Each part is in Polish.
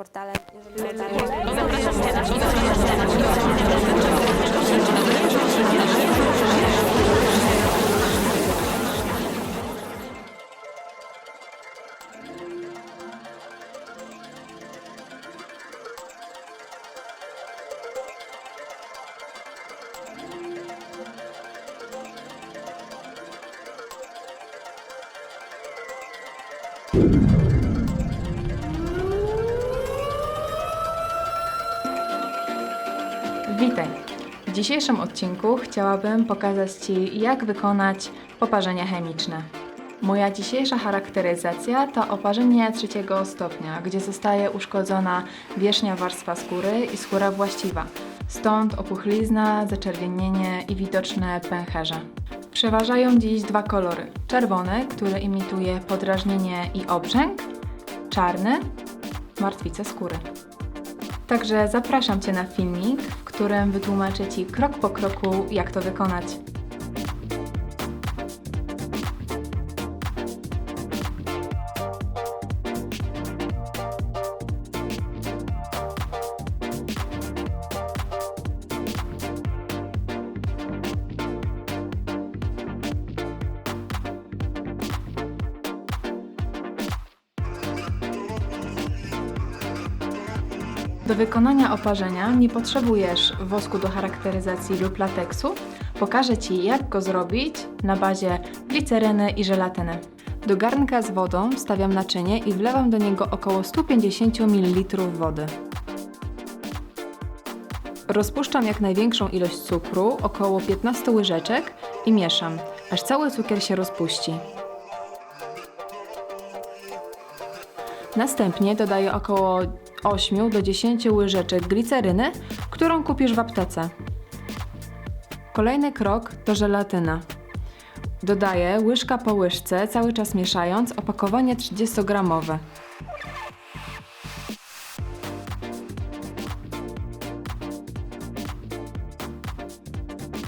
portale. Jeżeli portale dzisiejszym odcinku chciałabym pokazać Ci, jak wykonać poparzenie chemiczne. Moja dzisiejsza charakteryzacja to oparzenie trzeciego stopnia, gdzie zostaje uszkodzona wierzchnia warstwa skóry i skóra właściwa. Stąd opuchlizna, zaczerwienienie i widoczne pęcherze. Przeważają dziś dwa kolory. Czerwony, który imituje podrażnienie i obrzęk, czarny, martwice skóry. Także zapraszam Cię na filmik, w którym wytłumaczę Ci krok po kroku, jak to wykonać. Do wykonania oparzenia nie potrzebujesz wosku do charakteryzacji lub lateksu. Pokażę Ci, jak go zrobić na bazie gliceryny i żelatyny. Do garnka z wodą wstawiam naczynie i wlewam do niego około 150 ml wody. Rozpuszczam jak największą ilość cukru, około 15 łyżeczek i mieszam, aż cały cukier się rozpuści. Następnie dodaję około 8 do 10 łyżeczek gliceryny, którą kupisz w aptece. Kolejny krok to żelatyna. Dodaję łyżka po łyżce, cały czas mieszając opakowanie 30-gramowe.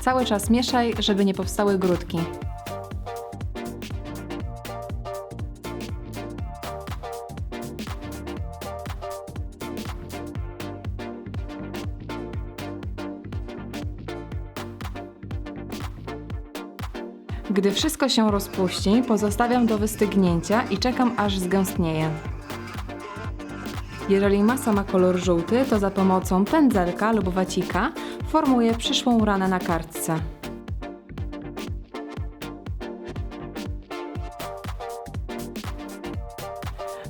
Cały czas mieszaj, żeby nie powstały grudki. Gdy wszystko się rozpuści, pozostawiam do wystygnięcia i czekam aż zgęstnieje. Jeżeli masa ma kolor żółty, to za pomocą pędzelka lub wacika formuję przyszłą ranę na kartce.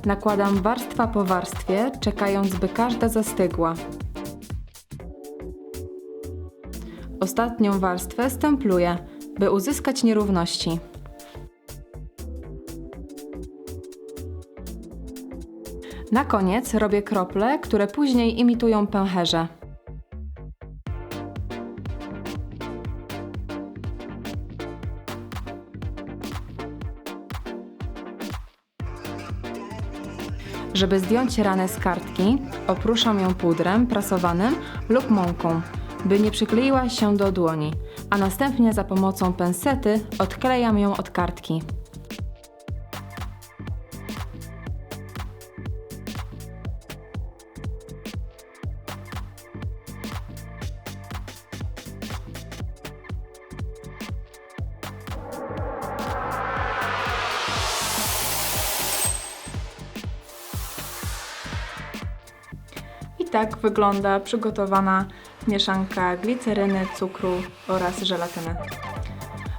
Nakładam warstwa po warstwie, czekając by każda zastygła. Ostatnią warstwę stempluję, by uzyskać nierówności. Na koniec robię krople, które później imitują pęcherze. Żeby zdjąć ranę z kartki, opruszam ją pudrem prasowanym lub mąką, by nie przykleiła się do dłoni, a następnie za pomocą pensety odklejam ją od kartki. I tak wygląda przygotowana mieszanka gliceryny, cukru oraz żelatyny.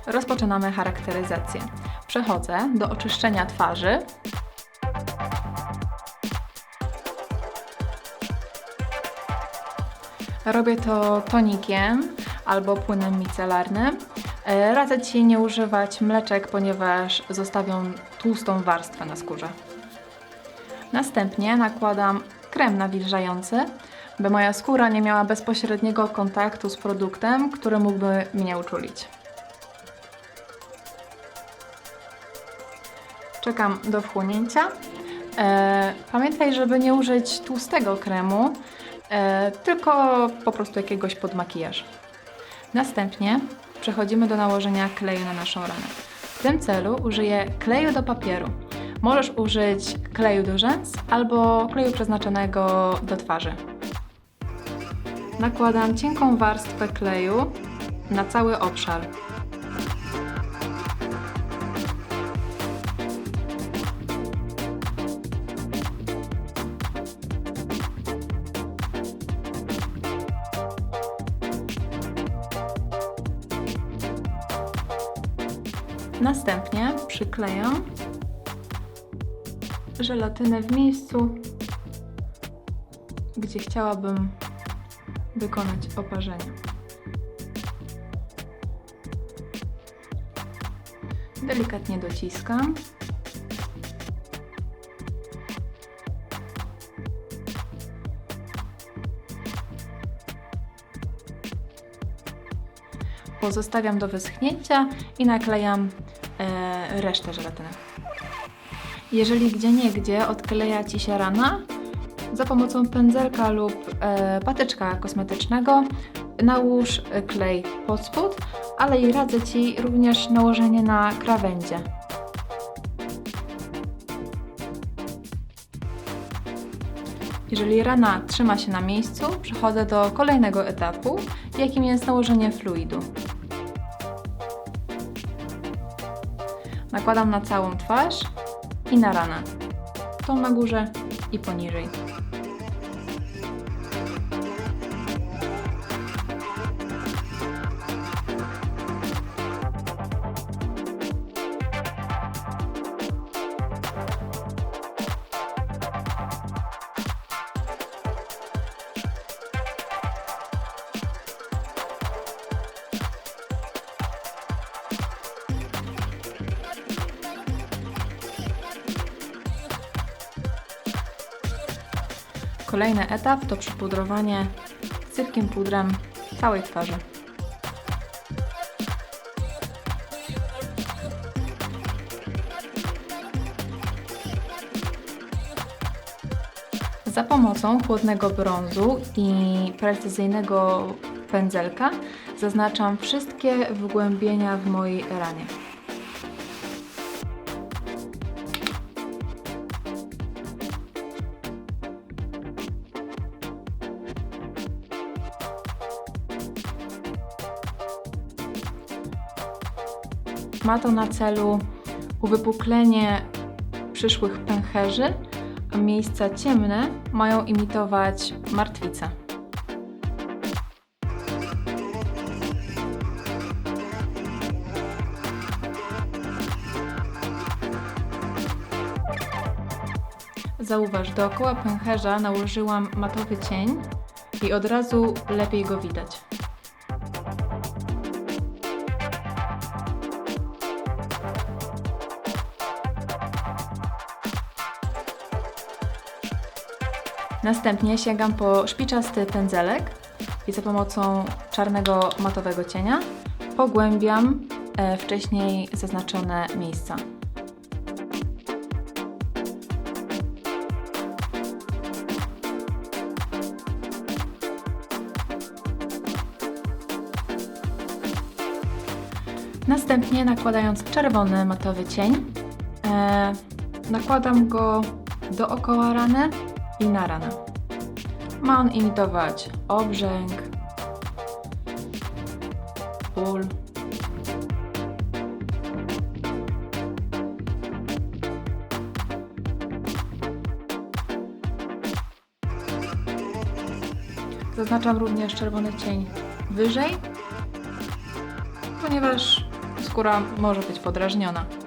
Rozpoczynamy charakteryzację. Przechodzę do oczyszczenia twarzy. Robię to tonikiem albo płynem micelarnym. E, Radzę Ci nie używać mleczek, ponieważ zostawią tłustą warstwę na skórze. Następnie nakładam krem nawilżający, by moja skóra nie miała bezpośredniego kontaktu z produktem, który mógłby mnie uczulić. Czekam do wchłonięcia. E, pamiętaj, żeby nie użyć tłustego kremu, e, tylko po prostu jakiegoś pod makijaż. Następnie przechodzimy do nałożenia kleju na naszą ranę. W tym celu użyję kleju do papieru. Możesz użyć kleju do rzęs albo kleju przeznaczonego do twarzy. Nakładam cienką warstwę kleju na cały obszar. Następnie przyklejam żelatynę w miejscu, gdzie chciałabym wykonać oparzenie. Delikatnie dociskam. Pozostawiam do wyschnięcia i naklejam e, resztę żelatyny. Jeżeli gdzieniegdzie odkleja Ci się rana, za pomocą pędzelka lub e, patyczka kosmetycznego nałóż klej pod spód, ale i radzę Ci również nałożenie na krawędzie. Jeżeli rana trzyma się na miejscu, przechodzę do kolejnego etapu, jakim jest nałożenie fluidu. Nakładam na całą twarz i na ranę. Tą na górze i poniżej. Kolejny etap to przypudrowanie sypkim pudrem całej twarzy. Za pomocą chłodnego brązu i precyzyjnego pędzelka zaznaczam wszystkie wgłębienia w mojej ranie. Ma to na celu uwypuklenie przyszłych pęcherzy, a miejsca ciemne mają imitować martwice. Zauważ, dookoła pęcherza nałożyłam matowy cień i od razu lepiej go widać. Następnie sięgam po szpiczasty pędzelek i za pomocą czarnego matowego cienia pogłębiam e, wcześniej zaznaczone miejsca. Następnie nakładając czerwony matowy cień, e, nakładam go dookoła rany i na ranę. Ma on imitować obrzęk, ból. Zaznaczam również czerwony cień wyżej, ponieważ skóra może być podrażniona.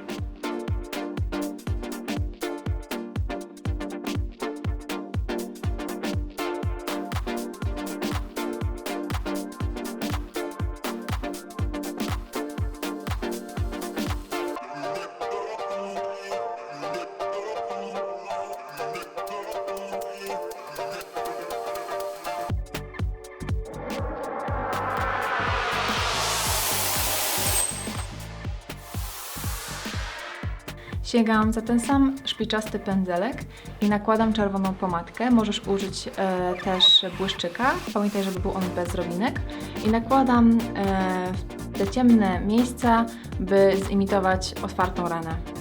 Sięgam za ten sam szpiczasty pędzelek i nakładam czerwoną pomadkę. Możesz użyć e, też błyszczyka. Pamiętaj, żeby był on bez robinek. I nakładam e, w te ciemne miejsca, by zimitować otwartą ranę.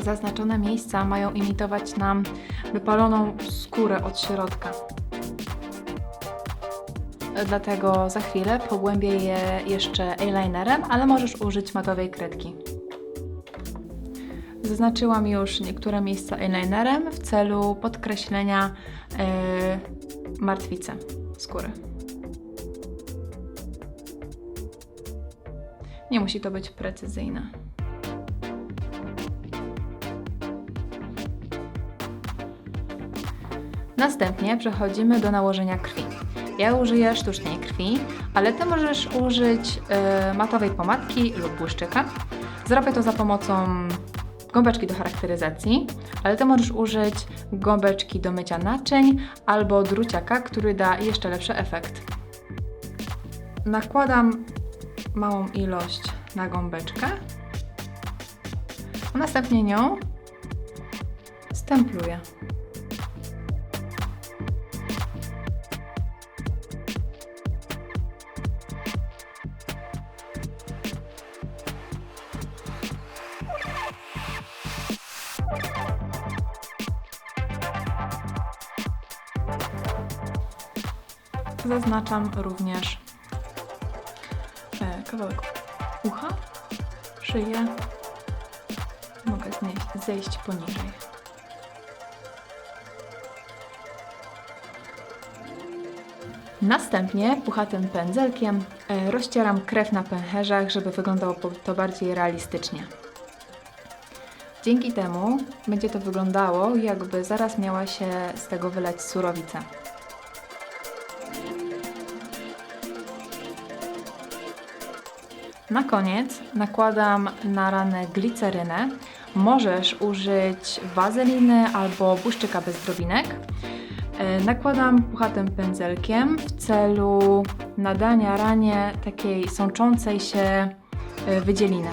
Te zaznaczone miejsca mają imitować nam wypaloną skórę od środka. Dlatego za chwilę pogłębię je jeszcze eyelinerem, ale możesz użyć matowej kredki. Zaznaczyłam już niektóre miejsca eyelinerem w celu podkreślenia e, martwicy skóry. Nie musi to być precyzyjne. Następnie przechodzimy do nałożenia krwi. Ja użyję sztucznej krwi, ale Ty możesz użyć e, matowej pomadki lub błyszczyka. Zrobię to za pomocą gąbeczki do charakteryzacji, ale Ty możesz użyć gąbeczki do mycia naczyń albo druciaka, który da jeszcze lepszy efekt. Nakładam małą ilość na gąbeczkę, a następnie nią stempluję. Zaznaczam również e, kawałek ucha, szyję. Mogę znieść, zejść poniżej. Następnie puchatym pędzelkiem e, rozcieram krew na pęcherzach, żeby wyglądało to bardziej realistycznie. Dzięki temu będzie to wyglądało, jakby zaraz miała się z tego wylać surowica. Na koniec nakładam na ranę glicerynę. Możesz użyć wazeliny albo błyszczyka bez drobinek. E, Nakładam puchatym pędzelkiem w celu nadania ranie takiej sączącej się e, wydzieliny.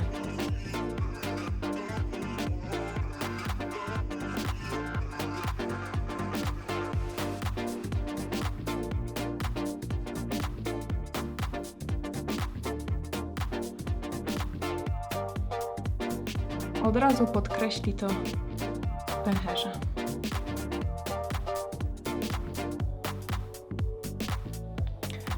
Od razu podkreśli to pęcherze.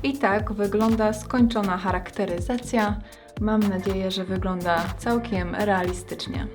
I tak wygląda skończona charakteryzacja. Mam nadzieję, że wygląda całkiem realistycznie.